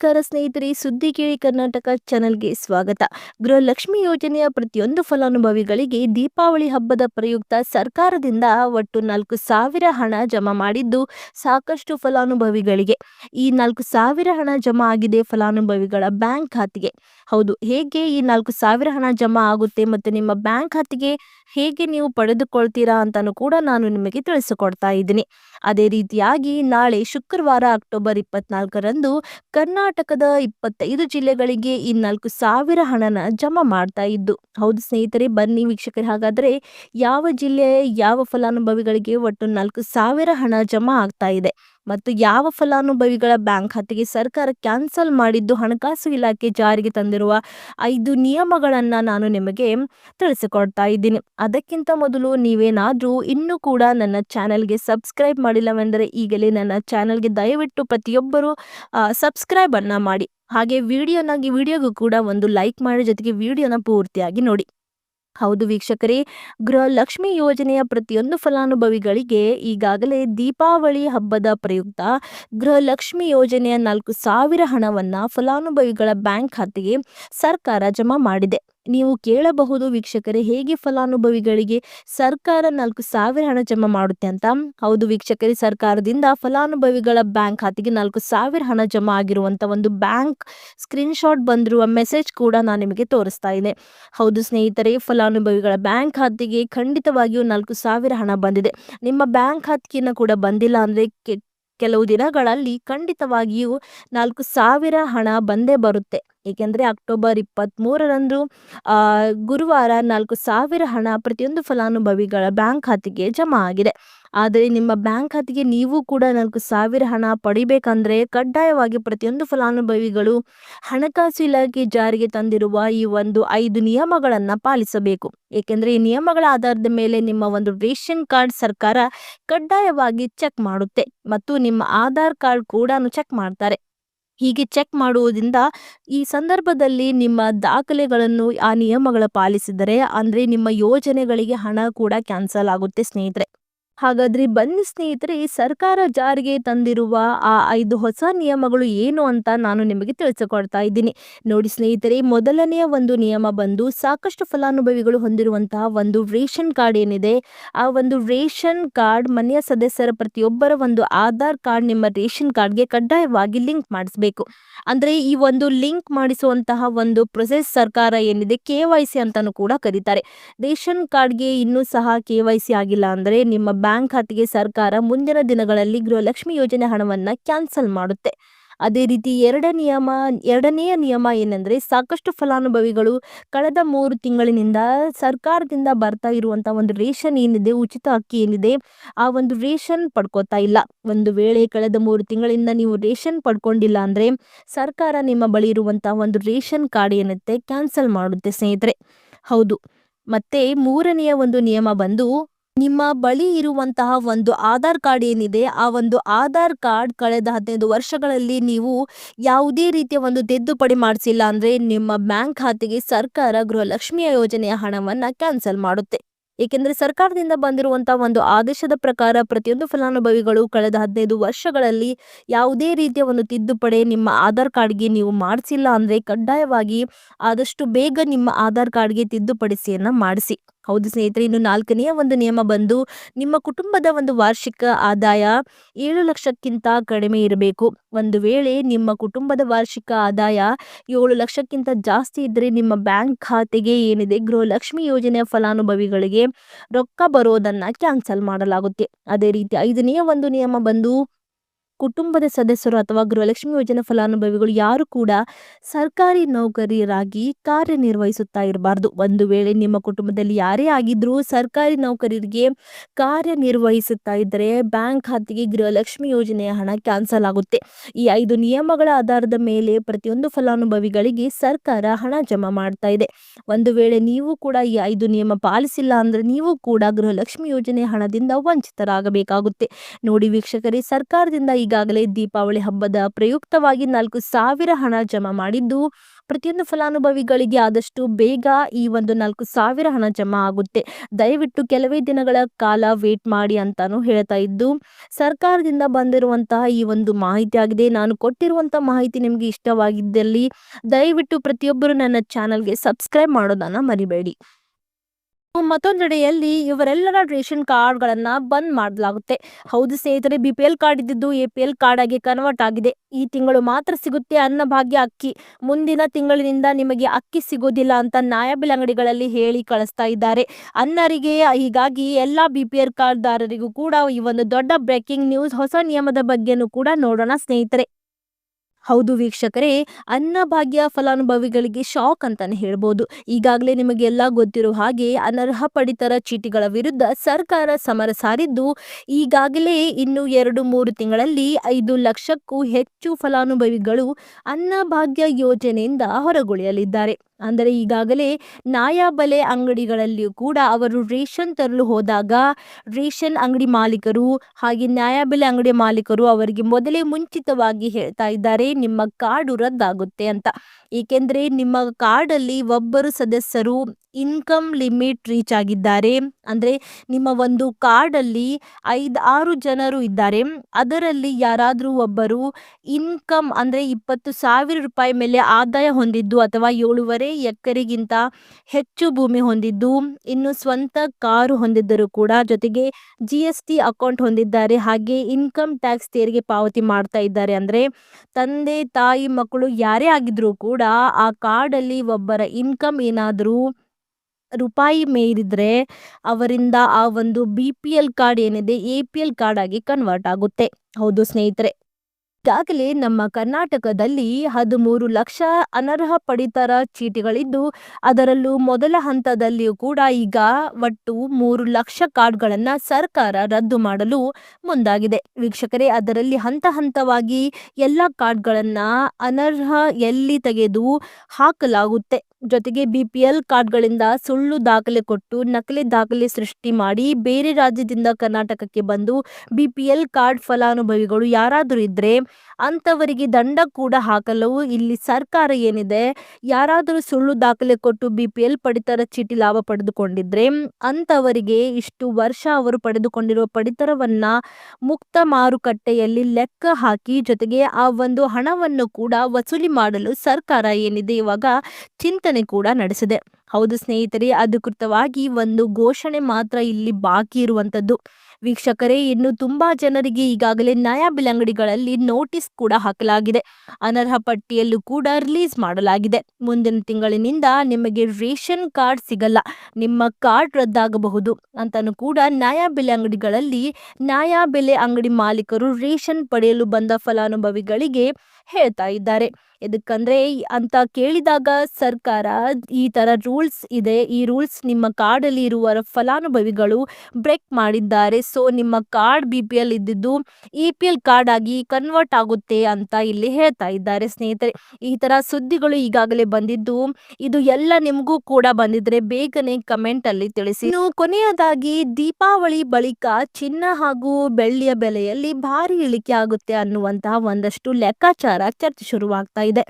ನಮಸ್ಕಾರ ಸ್ನೇಹಿತರೆ ಸುದ್ದಿ ಕೇಳಿ ಕರ್ನಾಟಕ ಚಾನೆಲ್ಗೆ ಸ್ವಾಗತ. ಗೃಹಲಕ್ಷ್ಮಿ ಯೋಜನೆಯ ಪ್ರತಿಯೊಂದು ಫಲಾನುಭವಿಗಳಿಗೆ ದೀಪಾವಳಿ ಹಬ್ಬದ ಪ್ರಯುಕ್ತ ಸರ್ಕಾರದಿಂದ ಒಟ್ಟು ನಾಲ್ಕು ಸಾವಿರ ಹಣ ಜಮಾ ಮಾಡಿದ್ದು ಸಾಕಷ್ಟು ಫಲಾನುಭವಿಗಳಿಗೆ. ಈ ನಾಲ್ಕು ಸಾವಿರ ಹಣ ಜಮಾ ಆಗಿದೆ ಫಲಾನುಭವಿಗಳ ಬ್ಯಾಂಕ್ ಖಾತೆಗೆ. ಹೌದು, ಹೇಗೆ ಈ ನಾಲ್ಕು ಸಾವಿರ ಹಣ ಜಮಾ ಆಗುತ್ತೆ ಮತ್ತು ನಿಮ್ಮ ಬ್ಯಾಂಕ್ ಖಾತೆಗೆ ಹೇಗೆ ನೀವು ಪಡೆದುಕೊಳ್ತೀರಾ ಅಂತಾನು ಕೂಡ ನಾನು ನಿಮಗೆ ತಿಳಿಸಿಕೊಡ್ತಾ ಇದ್ದೀನಿ. ಅದೇ ರೀತಿಯಾಗಿ ನಾಳೆ ಶುಕ್ರವಾರ ಅಕ್ಟೋಬರ್ ಇಪ್ಪತ್ನಾಲ್ಕರಂದು ಕರ್ನಾಟಕದ ಇಪ್ಪತ್ತೈದು ಜಿಲ್ಲೆಗಳಿಗೆ ಈ ನಾಲ್ಕು ಸಾವಿರ ಹಣನ ಜಮಾ ಮಾಡ್ತಾ ಇದ್ದು. ಹೌದು ಸ್ನೇಹಿತರೆ, ಬನ್ನಿ ವೀಕ್ಷಕರು, ಹಾಗಾದ್ರೆ ಯಾವ ಜಿಲ್ಲೆ ಯಾವ ಫಲಾನುಭವಿಗಳಿಗೆ ಒಟ್ಟು ನಾಲ್ಕು ಸಾವಿರ ಹಣ ಜಮಾ ಆಗ್ತಾ ಇದೆ? ಮತ್ತು ಯಾವ ಫಲಾನುಭವಿಗಳ ಬ್ಯಾಂಕ್ ಖಾತೆಗೆ ಸರ್ಕಾರ ಕ್ಯಾನ್ಸಲ್ ಮಾಡಿದ್ದು ಹಣಕಾಸು ಇಲಾಖೆ ಜಾರಿಗೆ ತಂದಿರುವ ಐದು ನಿಯಮಗಳನ್ನ ನಾನು ನಿಮಗೆ ತಿಳಿಸಿಕೊಡ್ತಾ ಇದ್ದೀನಿ. ಅದಕ್ಕಿಂತ ಮೊದಲು ನೀವೇನಾದರೂ ಇನ್ನೂ ಕೂಡ ನನ್ನ ಚಾನೆಲ್ಗೆ ಸಬ್ಸ್ಕ್ರೈಬ್ ಮಾಡಿಲ್ಲವೆಂದರೆ ಈಗಲೇ ನನ್ನ ಚಾನೆಲ್ಗೆ ದಯವಿಟ್ಟು ಪ್ರತಿಯೊಬ್ಬರು ಸಬ್ಸ್ಕ್ರೈಬ್ ಅನ್ನ ಮಾಡಿ. ಹಾಗೆ ವಿಡಿಯೋನಾಗಿ, ವಿಡಿಯೋಗೂ ಕೂಡ ಒಂದು ಲೈಕ್ ಮಾಡಿ, ಜೊತೆಗೆ ವಿಡಿಯೋನ ಪೂರ್ತಿಯಾಗಿ ನೋಡಿ. ಹೌದು ವೀಕ್ಷಕರೇ, ಗೃಹಲಕ್ಷ್ಮಿ ಯೋಜನೆಯ ಪ್ರತಿಯೊಂದು ಫಲಾನುಭವಿಗಳಿಗೆ ಈಗಾಗಲೇ ದೀಪಾವಳಿ ಹಬ್ಬದ ಪ್ರಯುಕ್ತ ಗೃಹಲಕ್ಷ್ಮಿ ಯೋಜನೆಯ ನಾಲ್ಕು ಸಾವಿರ ಹಣವನ್ನು ಫಲಾನುಭವಿಗಳ ಬ್ಯಾಂಕ್ ಖಾತೆಗೆ ಸರ್ಕಾರ ಜಮಾ ಮಾಡಿದೆ. ನೀವು ಕೇಳಬಹುದು ವೀಕ್ಷಕರೇ, ಹೇಗೆ ಫಲಾನುಭವಿಗಳಿಗೆ ಸರ್ಕಾರ ನಾಲ್ಕು ಸಾವಿರ ಹಣ ಜಮಾ ಮಾಡುತ್ತೆ ಅಂತ. ಹೌದು ವೀಕ್ಷಕರೇ, ಸರ್ಕಾರದಿಂದ ಫಲಾನುಭವಿಗಳ ಬ್ಯಾಂಕ್ ಖಾತೆಗೆ ನಾಲ್ಕು ಸಾವಿರ ಹಣ ಜಮಾ ಆಗಿರುವಂತ ಒಂದು ಬ್ಯಾಂಕ್ ಸ್ಕ್ರೀನ್ಶಾಟ್ ಬಂದಿರುವ ಮೆಸೇಜ್ ಕೂಡ ನಾನು ನಿಮಗೆ ತೋರಿಸ್ತಾ ಇದೆ ಹೌದು ಸ್ನೇಹಿತರೆ, ಫಲಾನುಭವಿಗಳ ಬ್ಯಾಂಕ್ ಖಾತೆಗೆ ಖಂಡಿತವಾಗಿಯೂ ನಾಲ್ಕು ಸಾವಿರ ಹಣ ಬಂದಿದೆ. ನಿಮ್ಮ ಬ್ಯಾಂಕ್ ಖಾತೆಯನ್ನು ಕೂಡ ಬಂದಿಲ್ಲ ಅಂದ್ರೆ ಕೆಲವು ದಿನಗಳಲ್ಲಿ ಖಂಡಿತವಾಗಿಯೂ ನಾಲ್ಕು ಸಾವಿರ ಹಣ ಬಂದೇ ಬರುತ್ತೆ. ಏಕೆಂದರೆ ಅಕ್ಟೋಬರ್ ಇಪ್ಪತ್ತ್ಮೂರರಂದು ಗುರುವಾರ ನಾಲ್ಕು ಸಾವಿರ ಹಣ ಪ್ರತಿಯೊಂದು ಫಲಾನುಭವಿಗಳ ಬ್ಯಾಂಕ್ ಖಾತೆಗೆ ಜಮಾ ಆಗಿದೆ. ಆದರೆ ನಿಮ್ಮ ಬ್ಯಾಂಕ್ ಖಾತೆಗೆ ನೀವು ಕೂಡ ನಾಲ್ಕು ಸಾವಿರ ಹಣ ಪಡಿಬೇಕಂದ್ರೆ ಕಡ್ಡಾಯವಾಗಿ ಪ್ರತಿಯೊಂದು ಫಲಾನುಭವಿಗಳು ಹಣಕಾಸು ಇಲಾಖೆ ಜಾರಿಗೆ ತಂದಿರುವ ಈ ಒಂದು ಐದು ನಿಯಮಗಳನ್ನು ಪಾಲಿಸಬೇಕು. ಏಕೆಂದರೆ ಈ ನಿಯಮಗಳ ಆಧಾರದ ಮೇಲೆ ನಿಮ್ಮ ಒಂದು ರೇಷನ್ ಕಾರ್ಡ್ ಸರ್ಕಾರ ಕಡ್ಡಾಯವಾಗಿ ಚೆಕ್ ಮಾಡುತ್ತೆ ಮತ್ತು ನಿಮ್ಮ ಆಧಾರ್ ಕಾರ್ಡ್ ಕೂಡ ಚೆಕ್ ಮಾಡ್ತಾರೆ. ಹೀಗೆ ಚೆಕ್ ಮಾಡುವುದರಿಂದ ಈ ಸಂದರ್ಭದಲ್ಲಿ ನಿಮ್ಮ ದಾಖಲೆಗಳನ್ನು, ಆ ನಿಯಮಗಳ ಪಾಲಿಸಿದರೆ, ಅಂದರೆ ನಿಮ್ಮ ಯೋಜನೆಗಳಿಗೆ ಹಣ ಕೂಡ ಕ್ಯಾನ್ಸಲ್ ಆಗುತ್ತೆ ಸ್ನೇಹಿತರೆ. ಹಾಗಾದ್ರೆ ಬನ್ನಿ ಸ್ನೇಹಿತರೆ ಸರ್ಕಾರ ಜಾರಿಗೆ ತಂದಿರುವ ಆ ಐದು ಹೊಸ ನಿಯಮಗಳು ಏನು ಅಂತ ನಾನು ನಿಮಗೆ ತಿಳಿಸಿಕೊಡ್ತಾ ಇದ್ದೀನಿ. ನೋಡಿ ಸ್ನೇಹಿತರೆ, ಮೊದಲನೆಯ ಒಂದು ನಿಯಮ ಬಂದು ಸಾಕಷ್ಟು ಫಲಾನುಭವಿಗಳು ಹೊಂದಿರುವಂತಹ ಒಂದು ರೇಷನ್ ಕಾರ್ಡ್ ಏನಿದೆ, ಆ ಒಂದು ರೇಷನ್ ಕಾರ್ಡ್ ಮನೆಯ ಸದಸ್ಯರ ಪ್ರತಿಯೊಬ್ಬರ ಒಂದು ಆಧಾರ್ ಕಾರ್ಡ್ ನಿಮ್ಮ ರೇಷನ್ ಕಾರ್ಡ್ಗೆ ಕಡ್ಡಾಯವಾಗಿ ಲಿಂಕ್ ಮಾಡಿಸಬೇಕು. ಅಂದ್ರೆ ಈ ಒಂದು ಲಿಂಕ್ ಮಾಡಿಸುವಂತಹ ಒಂದು ಪ್ರೊಸೆಸ್ ಸರ್ಕಾರ ಏನಿದೆ, ಕೆ ವೈ ಸಿ ಅಂತಾನು ಕೂಡ ಕರೀತಾರೆ. ರೇಷನ್ ಕಾರ್ಡ್ಗೆ ಇನ್ನೂ ಸಹ ಕೆ ವೈ ಸಿ ಆಗಿಲ್ಲ ಅಂದ್ರೆ ನಿಮ್ಮ ಬ್ಯಾಂಕ್ ಖಾತೆಗೆ ಸರ್ಕಾರ ಮುಂದಿನ ದಿನಗಳಲ್ಲಿ ಗೃಹಲಕ್ಷ್ಮಿ ಯೋಜನೆ ಹಣವನ್ನ ಕ್ಯಾನ್ಸಲ್ ಮಾಡುತ್ತೆ. ಅದೇ ರೀತಿ ಎರಡನೇ ನಿಯಮ, ಎರಡನೆಯ ನಿಯಮ ಏನಂದ್ರೆ ಸಾಕಷ್ಟು ಫಲಾನುಭವಿಗಳು ಕಳೆದ ಮೂರು ತಿಂಗಳಿನಿಂದ ಸರ್ಕಾರದಿಂದ ಬರ್ತಾ ಇರುವಂತ ಒಂದು ರೇಷನ್ ಏನಿದೆ, ಉಚಿತ ಅಕ್ಕಿ ಏನಿದೆ, ಆ ಒಂದು ರೇಷನ್ ಪಡ್ಕೋತಾ ಇಲ್ಲ. ಒಂದು ವೇಳೆ ಕಳೆದ ಮೂರು ತಿಂಗಳಿಂದ ನೀವು ರೇಷನ್ ಪಡ್ಕೊಂಡಿಲ್ಲ ಅಂದ್ರೆ ಸರ್ಕಾರ ನಿಮ್ಮ ಬಳಿ ಇರುವಂಥ ಒಂದು ರೇಷನ್ ಕಾರ್ಡ್ ಏನತ್ತೆ ಕ್ಯಾನ್ಸಲ್ ಮಾಡುತ್ತೆ ಸ್ನೇಹಿತರೆ. ಹೌದು. ಮತ್ತೆ ಮೂರನೆಯ ಒಂದು ನಿಯಮ ಬಂದು ನಿಮ್ಮ ಬಳಿ ಇರುವಂತಹ ಒಂದು ಆಧಾರ್ ಕಾರ್ಡ್ ಏನಿದೆ, ಆ ಒಂದು ಆಧಾರ್ ಕಾರ್ಡ್ ಕಳೆದ ಹದಿನೈದು ವರ್ಷಗಳಲ್ಲಿ ನೀವು ಯಾವುದೇ ರೀತಿಯ ಒಂದು ತಿದ್ದುಪಡಿ ಮಾಡಿಸಿಲ್ಲ ಅಂದರೆ ನಿಮ್ಮ ಬ್ಯಾಂಕ್ ಖಾತೆಗೆ ಸರ್ಕಾರ ಗೃಹಲಕ್ಷ್ಮಿಯ ಯೋಜನೆಯ ಹಣವನ್ನು ಕ್ಯಾನ್ಸಲ್ ಮಾಡುತ್ತೆ. ಏಕೆಂದರೆ ಸರ್ಕಾರದಿಂದ ಬಂದಿರುವಂತಹ ಒಂದು ಆದೇಶದ ಪ್ರಕಾರ ಪ್ರತಿಯೊಂದು ಫಲಾನುಭವಿಗಳು ಕಳೆದ ಹದಿನೈದು ವರ್ಷಗಳಲ್ಲಿ ಯಾವುದೇ ರೀತಿಯ ಒಂದು ತಿದ್ದುಪಡಿ ನಿಮ್ಮ ಆಧಾರ್ ಕಾರ್ಡ್ಗೆ ನೀವು ಮಾಡಿಸಿಲ್ಲ ಅಂದರೆ ಕಡ್ಡಾಯವಾಗಿ ಆದಷ್ಟು ಬೇಗ ನಿಮ್ಮ ಆಧಾರ್ ಕಾರ್ಡ್ಗೆ ತಿದ್ದುಪಡಿಸಿಯನ್ನು ಮಾಡಿಸಿ. ಹೌದು ಸ್ನೇಹಿತರೆ, ಇನ್ನು ನಾಲ್ಕನೆಯ ಒಂದು ನಿಯಮ ಬಂದು ನಿಮ್ಮ ಕುಟುಂಬದ ಒಂದು ವಾರ್ಷಿಕ ಆದಾಯ ಏಳು ಲಕ್ಷಕ್ಕಿಂತ ಕಡಿಮೆ ಇರಬೇಕು. ಒಂದು ವೇಳೆ ನಿಮ್ಮ ಕುಟುಂಬದ ವಾರ್ಷಿಕ ಆದಾಯ ಏಳು ಲಕ್ಷಕ್ಕಿಂತ ಜಾಸ್ತಿ ಇದ್ದರೆ ನಿಮ್ಮ ಬ್ಯಾಂಕ್ ಖಾತೆಗೆ ಏನಿದೆ, ಗೃಹಲಕ್ಷ್ಮಿ ಯೋಜನೆಯ ಫಲಾನುಭವಿಗಳಿಗೆ ರೊಕ್ಕ ಬರೋದನ್ನ ಕ್ಯಾನ್ಸಲ್ ಮಾಡಲಾಗುತ್ತೆ. ಅದೇ ರೀತಿ ಐದನೆಯ ಒಂದು ನಿಯಮ ಬಂದು ಕುಟುಂಬದ ಸದಸ್ಯರು ಅಥವಾ ಗೃಹಲಕ್ಷ್ಮಿ ಯೋಜನೆ ಫಲಾನುಭವಿಗಳು ಯಾರು ಕೂಡ ಸರ್ಕಾರಿ ನೌಕರಿಯರಾಗಿ ಕಾರ್ಯನಿರ್ವಹಿಸುತ್ತಾ ಇರಬಾರ್ದು. ಒಂದು ವೇಳೆ ನಿಮ್ಮ ಕುಟುಂಬದಲ್ಲಿ ಯಾರೇ ಆಗಿದ್ರೂ ಸರ್ಕಾರಿ ನೌಕರರಿಗೆ ಕಾರ್ಯನಿರ್ವಹಿಸುತ್ತಾ ಇದ್ದರೆ ಬ್ಯಾಂಕ್ ಖಾತೆಗೆ ಗೃಹಲಕ್ಷ್ಮಿ ಯೋಜನೆಯ ಹಣ ಕ್ಯಾನ್ಸಲ್ ಆಗುತ್ತೆ. ಈ ಐದು ನಿಯಮಗಳ ಆಧಾರದ ಮೇಲೆ ಪ್ರತಿಯೊಂದು ಫಲಾನುಭವಿಗಳಿಗೆ ಸರ್ಕಾರ ಹಣ ಜಮಾ ಮಾಡ್ತಾ ಇದೆ. ಒಂದು ವೇಳೆ ನೀವು ಕೂಡ ಈ ಐದು ನಿಯಮ ಪಾಲಿಸಿಲ್ಲ ಅಂದ್ರೆ ನೀವು ಕೂಡ ಗೃಹಲಕ್ಷ್ಮಿ ಯೋಜನೆ ಹಣದಿಂದ ವಂಚಿತರಾಗಬೇಕಾಗುತ್ತೆ. ನೋಡಿ ವೀಕ್ಷಕರೇ, ಸರ್ಕಾರದಿಂದ ಈಗಾಗಲೇ ದೀಪಾವಳಿ ಹಬ್ಬದ ಪ್ರಯುಕ್ತವಾಗಿ ನಾಲ್ಕು ಸಾವಿರ ಹಣ ಜಮಾ ಮಾಡಿದ್ದು, ಪ್ರತಿಯೊಂದು ಫಲಾನುಭವಿಗಳಿಗೆ ಆದಷ್ಟು ಬೇಗ ಈ ಒಂದು ನಾಲ್ಕು ಸಾವಿರ ಹಣ ಜಮಾ ಆಗುತ್ತೆ. ದಯವಿಟ್ಟು ಕೆಲವೇ ದಿನಗಳ ಕಾಲ ವೇಟ್ ಮಾಡಿ ಅಂತಾನು ಹೇಳ್ತಾ ಇದ್ದು, ಸರ್ಕಾರದಿಂದ ಬಂದಿರುವಂತಹ ಈ ಒಂದು ಮಾಹಿತಿ ಆಗಿದೆ. ನಾನು ಕೊಟ್ಟಿರುವಂತಹ ಮಾಹಿತಿ ನಿಮಗೆ ಇಷ್ಟವಾಗಿದ್ದಲ್ಲಿ ದಯವಿಟ್ಟು ಪ್ರತಿಯೊಬ್ಬರು ನನ್ನ ಚಾನಲ್ಗೆ ಸಬ್ಸ್ಕ್ರೈಬ್ ಮಾಡೋದನ್ನ ಮರಿಬೇಡಿ. ಮತ್ತೊಂದೆಡೆಯಲ್ಲಿ ಇವರೆಲ್ಲರ ರೇಷನ್ ಕಾರ್ಡ್ಗಳನ್ನ ಬಂದ್ ಮಾಡಲಾಗುತ್ತೆ. ಹೌದು ಸ್ನೇಹಿತರೆ, ಬಿ ಪಿ ಎಲ್ ಕಾರ್ಡ್ ಇದ್ದಿದ್ದು ಎ ಪಿ ಎಲ್ ಕಾರ್ಡ್ ಆಗಿ ಕನ್ವರ್ಟ್ ಆಗಿದೆ. ಈ ತಿಂಗಳು ಮಾತ್ರ ಸಿಗುತ್ತೆ ಅನ್ನಭಾಗ್ಯ ಅಕ್ಕಿ. ಮುಂದಿನ ತಿಂಗಳಿನಿಂದ ನಿಮಗೆ ಅಕ್ಕಿ ಸಿಗೋದಿಲ್ಲ ಅಂತ ನ್ಯಾಯಬೆಲೆ ಅಂಗಡಿಗಳಲ್ಲಿ ಹೇಳಿ ಕಳಿಸ್ತಾ ಇದ್ದಾರೆ. ಅನ್ನರಿಗೆ ಹೀಗಾಗಿ ಎಲ್ಲಾ ಬಿ ಪಿ ಎಲ್ ಕಾರ್ಡ್ದಾರರಿಗೂ ಕೂಡ ಈ ಒಂದು ದೊಡ್ಡ ಬ್ರೇಕಿಂಗ್ ನ್ಯೂಸ್, ಹೊಸ ನಿಯಮದ ಬಗ್ಗೆನೂ ಕೂಡ ನೋಡೋಣ ಸ್ನೇಹಿತರೆ. ಹೌದು ವೀಕ್ಷಕರೇ, ಅನ್ನಭಾಗ್ಯ ಫಲಾನುಭವಿಗಳಿಗೆ ಶಾಕ್ ಅಂತಾನೆ ಹೇಳ್ಬೋದು. ಈಗಾಗಲೇ ನಿಮಗೆಲ್ಲ ಗೊತ್ತಿರುವ ಹಾಗೆ ಅನರ್ಹ ಪಡಿತರ ಚೀಟಿಗಳ ವಿರುದ್ಧ ಸರ್ಕಾರ ಸಮರ ಸಾರಿದ್ದು, ಈಗಾಗಲೇ ಇನ್ನು ಎರಡು ಮೂರು ತಿಂಗಳಲ್ಲಿ ಐದು ಲಕ್ಷಕ್ಕೂ ಹೆಚ್ಚು ಫಲಾನುಭವಿಗಳು ಅನ್ನಭಾಗ್ಯ ಯೋಜನೆಯಿಂದ ಹೊರಗುಳಿಯಲಿದ್ದಾರೆ. ಅಂದರೆ ಈಗಾಗಲೇ ನಾಯಾಬಲೆ ಅಂಗಡಿಗಳಲ್ಲಿಯೂ ಕೂಡ ಅವರು ರೇಷನ್ ತರಲು ಹೋದಾಗ ರೇಷನ್ ಅಂಗಡಿ ಮಾಲೀಕರು ಹಾಗೆ ನ್ಯಾಯಬೆಲೆ ಅಂಗಡಿ ಮಾಲೀಕರು ಅವರಿಗೆ ಮೊದಲೇ ಮುಂಚಿತವಾಗಿ ಹೇಳ್ತಾ ಇದ್ದಾರೆ, ನಿಮ್ಮ ಕಾರ್ಡು ರದ್ದಾಗುತ್ತೆ ಅಂತ. ಏಕೆಂದರೆ ನಿಮ್ಮ ಕಾರ್ಡಲ್ಲಿ ಒಬ್ಬರು ಸದಸ್ಯರು ಇನ್ಕಮ್ ಲಿಮಿಟ್ ರೀಚ್ ಆಗಿದ್ದಾರೆ. ಅಂದ್ರೆ ನಿಮ್ಮ ಒಂದು ಕಾರ್ಡಲ್ಲಿ ಐದು ಆರು ಜನರು ಇದ್ದಾರೆ. ಅದರಲ್ಲಿ ಯಾರಾದರೂ ಒಬ್ಬರು ಇನ್ಕಮ್ ಅಂದ್ರೆ ಇಪ್ಪತ್ತು ಸಾವಿರ ರೂಪಾಯಿ ಮೇಲೆ ಆದಾಯ ಹೊಂದಿದ್ದು ಅಥವಾ ಏಳುವರೆ ಎಕರೆಗಿಂತ ಹೆಚ್ಚು ಭೂಮಿ ಹೊಂದಿದ್ದು, ಇನ್ನು ಸ್ವಂತ ಕಾರು ಹೊಂದಿದ್ದರು ಕೂಡ ಜೊತೆಗೆ ಜಿ ಎಸ್ ಟಿ ಅಕೌಂಟ್ ಹೊಂದಿದ್ದಾರೆ. ಹಾಗೆ ಇನ್ಕಮ್ ಟ್ಯಾಕ್ಸ್ ತೆರಿಗೆ ಪಾವತಿ ಮಾಡ್ತಾ ಇದ್ದಾರೆ. ಅಂದ್ರೆ ತಂದೆ, ತಾಯಿ, ಮಕ್ಕಳು ಯಾರೇ ಆಗಿದ್ರೂ ಕೂಡ ಆ ಕಾರ್ಡಲ್ಲಿ ಒಬ್ಬರ ಇನ್ಕಮ್ ಏನಾದರೂ ರೂಪಾಯಿ ಮೇರಿದ್ರೆ ಅವರಿಂದ ಆ ಒಂದು ಬಿ ಪಿ ಎಲ್ ಕಾರ್ಡ್ ಏನಿದೆ ಎ ಪಿ ಎಲ್ ಕಾರ್ಡ್ ಆಗಿ ಕನ್ವರ್ಟ್ ಆಗುತ್ತೆ. ಹೌದು ಸ್ನೇಹಿತರೆ. ಈಗಾಗಲೇ ನಮ್ಮ ಕರ್ನಾಟಕದಲ್ಲಿ ಹದಿಮೂರು ಲಕ್ಷ ಅನರ್ಹ ಪಡಿತರ ಚೀಟಿಗಳಿದ್ದು, ಅದರಲ್ಲೂ ಮೊದಲ ಹಂತದಲ್ಲಿಯೂ ಕೂಡ ಈಗ ಒಟ್ಟು ಮೂರು ಲಕ್ಷ ಕಾರ್ಡ್ಗಳನ್ನು ಸರ್ಕಾರ ರದ್ದು ಮಾಡಲು ಮುಂದಾಗಿದೆ. ವೀಕ್ಷಕರೇ, ಅದರಲ್ಲಿ ಹಂತ ಹಂತವಾಗಿ ಎಲ್ಲ ಕಾರ್ಡ್ಗಳನ್ನು ಅನರ್ಹ ಎಲ್ಲಿ ತೆಗೆದು ಹಾಕಲಾಗುತ್ತೆ? ಜೊತೆಗೆ ಬಿ ಪಿ ಎಲ್ ಕಾರ್ಡ್ಗಳಿಂದ ಸುಳ್ಳು ದಾಖಲೆ ಕೊಟ್ಟು ನಕಲಿ ದಾಖಲೆ ಸೃಷ್ಟಿ ಮಾಡಿ ಬೇರೆ ರಾಜ್ಯದಿಂದ ಕರ್ನಾಟಕಕ್ಕೆ ಬಂದು ಬಿ ಪಿ ಎಲ್ ಕಾರ್ಡ್ ಫಲಾನುಭವಿಗಳು ಯಾರಾದರೂ ಇದ್ರೆ ಅಂಥವರಿಗೆ ದಂಡ ಕೂಡ ಹಾಕಲು ಇಲ್ಲಿ ಸರ್ಕಾರ ಏನಿದೆ, ಯಾರಾದರೂ ಸುಳ್ಳು ದಾಖಲೆ ಕೊಟ್ಟು ಬಿ ಪಿ ಎಲ್ ಪಡಿತರ ಚೀಟಿ ಲಾಭ ಪಡೆದುಕೊಂಡಿದ್ರೆ, ಅಂಥವರಿಗೆ ಇಷ್ಟು ವರ್ಷ ಅವರು ಪಡೆದುಕೊಂಡಿರುವ ಪಡಿತರವನ್ನ ಮುಕ್ತ ಮಾರುಕಟ್ಟೆಯಲ್ಲಿ ಲೆಕ್ಕ ಹಾಕಿ, ಜೊತೆಗೆ ಆ ಒಂದು ಹಣವನ್ನು ಕೂಡ ವಸೂಲಿ ಮಾಡಲು ಸರ್ಕಾರ ಏನಿದೆ ಇವಾಗ ಚಿಂತನೆ ಕೂಡ ನಡೆಸಿದೆ. ಹೌದು ಸ್ನೇಹಿತರೆ, ಅಧಿಕೃತವಾಗಿ ಒಂದು ಘೋಷಣೆ ಮಾತ್ರ ಇಲ್ಲಿ ಬಾಕಿ ಇರುವಂತದ್ದು ವೀಕ್ಷಕರೇ, ಇನ್ನು ತುಂಬಾ ಜನರಿಗೆ ಈಗಾಗಲೇ ನ್ಯಾಯಬಿಲಂಗಡಿಗಳಲ್ಲಿ ನೋಟಿಸ್ ಕೂಡ ಹಾಕಲಾಗಿದೆ. ಅನರ್ಹ ಪಟ್ಟಿಯಲ್ಲೂ ಕೂಡ ರಿಲೀಸ್ ಮಾಡಲಾಗಿದೆ. ಮುಂದಿನ ತಿಂಗಳಿನಿಂದ ನಿಮಗೆ ರೇಷನ್ ಕಾರ್ಡ್ ಸಿಗಲ್ಲ. ನಿಮ್ಮ ಕಾರ್ಡ್ ರದ್ದಾಗಬಹುದು. ಅಂತಾನು ಕೂಡ ನ್ಯಾಯಬೆಲೆ ಅಂಗಡಿಗಳಲ್ಲಿ ನ್ಯಾಯಬೆಲೆ ಅಂಗಡಿ ಮಾಲೀಕರು ರೇಷನ್ ಪಡೆಯಲು ಬಂದ ಫಲಾನುಭವಿಗಳಿಗೆ ಹೇಳ್ತಾ ಇದ್ದಾರೆ. ಎದಕ್ಕಂದ್ರೆ ಅಂತ ಕೇಳಿದಾಗ ಸರ್ಕಾರ ಈ ತರ ರೂಲ್ಸ್ ಇದೆ. ಈ ರೂಲ್ಸ್ ನಿಮ್ಮ ಕಾರ್ಡ್ ಅಲ್ಲಿ ಇರುವ ಫಲಾನುಭವಿಗಳು ಬ್ರೇಕ್ ಮಾಡಿದ್ದಾರೆ. ಸೊ, ನಿಮ್ಮ ಕಾರ್ಡ್ ಬಿ ಪಿ ಎಲ್ ಇದ್ದಿದ್ದು ಇ ಪಿ ಎಲ್ ಕಾರ್ಡ್ ಆಗಿ ಕನ್ವರ್ಟ್ ಆಗುತ್ತೆ ಅಂತ ಇಲ್ಲಿ ಹೇಳ್ತಾ ಇದ್ದಾರೆ ಸ್ನೇಹಿತರೆ. ಈ ತರ ಸುದ್ದಿಗಳು ಈಗಾಗಲೇ ಬಂದಿದ್ದು, ಇದು ಎಲ್ಲ ನಿಮಗೂ ಕೂಡ ಬಂದಿದ್ರೆ ಬೇಗನೆ ಕಮೆಂಟ್ ಅಲ್ಲಿ ತಿಳಿಸಿ. ಇನ್ನು ಕೊನೆಯದಾಗಿ ದೀಪಾವಳಿ ಬಳಿಕ ಚಿನ್ನ ಹಾಗೂ ಬೆಳ್ಳಿಯ ಬೆಲೆಯಲ್ಲಿ ಭಾರಿ ಇಳಿಕೆ ಆಗುತ್ತೆ ಅನ್ನುವಂತಹ ಒಂದಷ್ಟು ಲೆಕ್ಕಾಚಾರ ಚರ್ಚೆ ಶುರುವಾಗ್ತಾ ಇದೆ.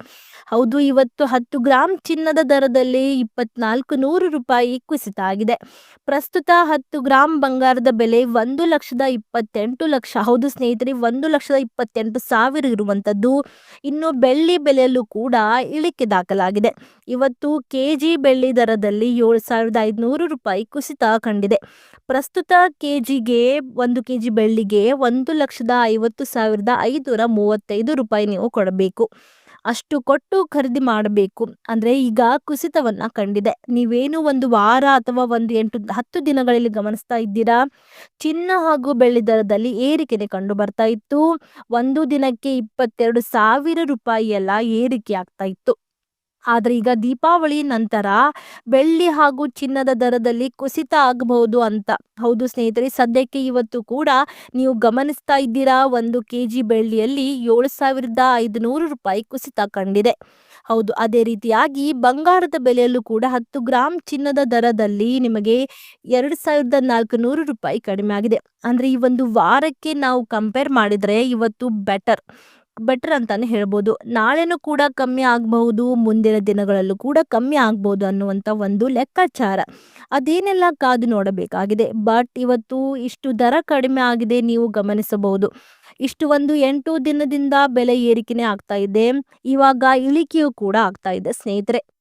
ಹೌದು, ಇವತ್ತು ಹತ್ತು ಗ್ರಾಂ ಚಿನ್ನದ ದರದಲ್ಲಿ ಇಪ್ಪತ್ನಾಲ್ಕು ನೂರು ರೂಪಾಯಿ ಕುಸಿತ ಆಗಿದೆ. ಪ್ರಸ್ತುತ ಹತ್ತು ಗ್ರಾಂ ಬಂಗಾರದ ಬೆಲೆ ಒಂದು ಲಕ್ಷದ ಇಪ್ಪತ್ತೆಂಟು ಲಕ್ಷ. ಹೌದು ಸ್ನೇಹಿತರೆ, ಒಂದು ಲಕ್ಷದ ಇಪ್ಪತ್ತೆಂಟು ಸಾವಿರ ಇರುವಂತದ್ದು ಇನ್ನು ಬೆಳ್ಳಿ ಬೆಲೆಯಲ್ಲೂ ಕೂಡ ಇಳಿಕೆ ದಾಖಲಾಗಿದೆ. ಇವತ್ತು ಕೆಜಿ ಬೆಳ್ಳಿ ದರದಲ್ಲಿ ಏಳು ಸಾವಿರದ ಐದುನೂರು ರೂಪಾಯಿ ಕುಸಿತ ಕಂಡಿದೆ. ಪ್ರಸ್ತುತ ಕೆ ಜಿಗೆ ಒಂದು ಕೆಜಿ ಬೆಳ್ಳಿಗೆ ಒಂದು ಲಕ್ಷದ ಐವತ್ತು ಸಾವಿರದ ಐದುನೂರ ಮೂವತ್ತೈದು ರೂಪಾಯಿ ನೀವು ಕೊಡಬೇಕು. ಅಷ್ಟು ಕೊಟ್ಟು ಖರೀದಿ ಮಾಡಬೇಕು. ಅಂದ್ರೆ ಈಗ ಕುಸಿತವನ್ನ ಕಂಡಿದೆ. ನೀವೇನು ಒಂದು ವಾರ ಅಥವಾ ಒಂದು ಎಂಟು, ಹತ್ತು ದಿನಗಳಲ್ಲಿ ಗಮನಿಸ್ತಾ ಇದ್ದೀರಾ? ಚಿನ್ನ ಹಾಗೂ ಬೆಳ್ಳಿ ದರದಲ್ಲಿ ಏರಿಕೆನೆ ಕಂಡು ಬರ್ತಾ ಇತ್ತು. ಒಂದು ದಿನಕ್ಕೆ ಇಪ್ಪತ್ತೆರಡು ಸಾವಿರ ರೂಪಾಯಿ ಎಲ್ಲ ಏರಿಕೆ ಆಗ್ತಾ ಇತ್ತು. ಆದರೆ ಈಗ ದೀಪಾವಳಿ ನಂತರ ಬೆಳ್ಳಿ ಹಾಗೂ ಚಿನ್ನದ ದರದಲ್ಲಿ ಕುಸಿತ ಆಗಬಹುದು ಅಂತ. ಹೌದು ಸ್ನೇಹಿತರೆ, ಸದ್ಯಕ್ಕೆ ಇವತ್ತು ಕೂಡ ನೀವು ಗಮನಿಸ್ತಾ ಇದ್ದೀರಾ? ಒಂದು ಕೆ ಜಿ ಬೆಳ್ಳಿಯಲ್ಲಿ ಏಳು ಸಾವಿರದ ಐದುನೂರು ರೂಪಾಯಿ ಕುಸಿತ ಕಂಡಿದೆ. ಹೌದು, ಅದೇ ರೀತಿಯಾಗಿ ಬಂಗಾರದ ಬೆಲೆಯಲ್ಲೂ ಕೂಡ ಹತ್ತು ಗ್ರಾಮ್ ಚಿನ್ನದ ದರದಲ್ಲಿ ನಿಮಗೆ ಎರಡು ಸಾವಿರದ ನಾಲ್ಕು ನೂರು ರೂಪಾಯಿ ಕಡಿಮೆ ಆಗಿದೆ. ಅಂದರೆ ಈ ಒಂದು ವಾರಕ್ಕೆ ನಾವು ಕಂಪೇರ್ ಮಾಡಿದರೆ ಇವತ್ತು ಬೆಟರ್ ಬೆಟರ್ ಅಂತಾನೆ ಹೇಳ್ಬೋದು. ನಾಳೆನೂ ಕೂಡ ಕಮ್ಮಿ ಆಗಬಹುದು, ಮುಂದಿನ ದಿನಗಳಲ್ಲೂ ಕೂಡ ಕಮ್ಮಿ ಆಗ್ಬೋದು ಅನ್ನುವಂಥ ಒಂದು ಲೆಕ್ಕಾಚಾರ. ಅದೇನೆಲ್ಲ ಕಾದು ನೋಡಬೇಕಾಗಿದೆ. ಬಟ್ ಇವತ್ತು ಇಷ್ಟು ದರ ಕಡಿಮೆ ಆಗಿದೆ ನೀವು ಗಮನಿಸಬಹುದು. ಇಷ್ಟು ಒಂದು ಎಂಟು ದಿನದಿಂದ ಬೆಲೆ ಏರಿಕೆನೇ ಆಗ್ತಾ ಇದೆ. ಇವಾಗ ಇಳಿಕೆಯೂ ಕೂಡ ಆಗ್ತಾ ಇದೆ ಸ್ನೇಹಿತರೆ.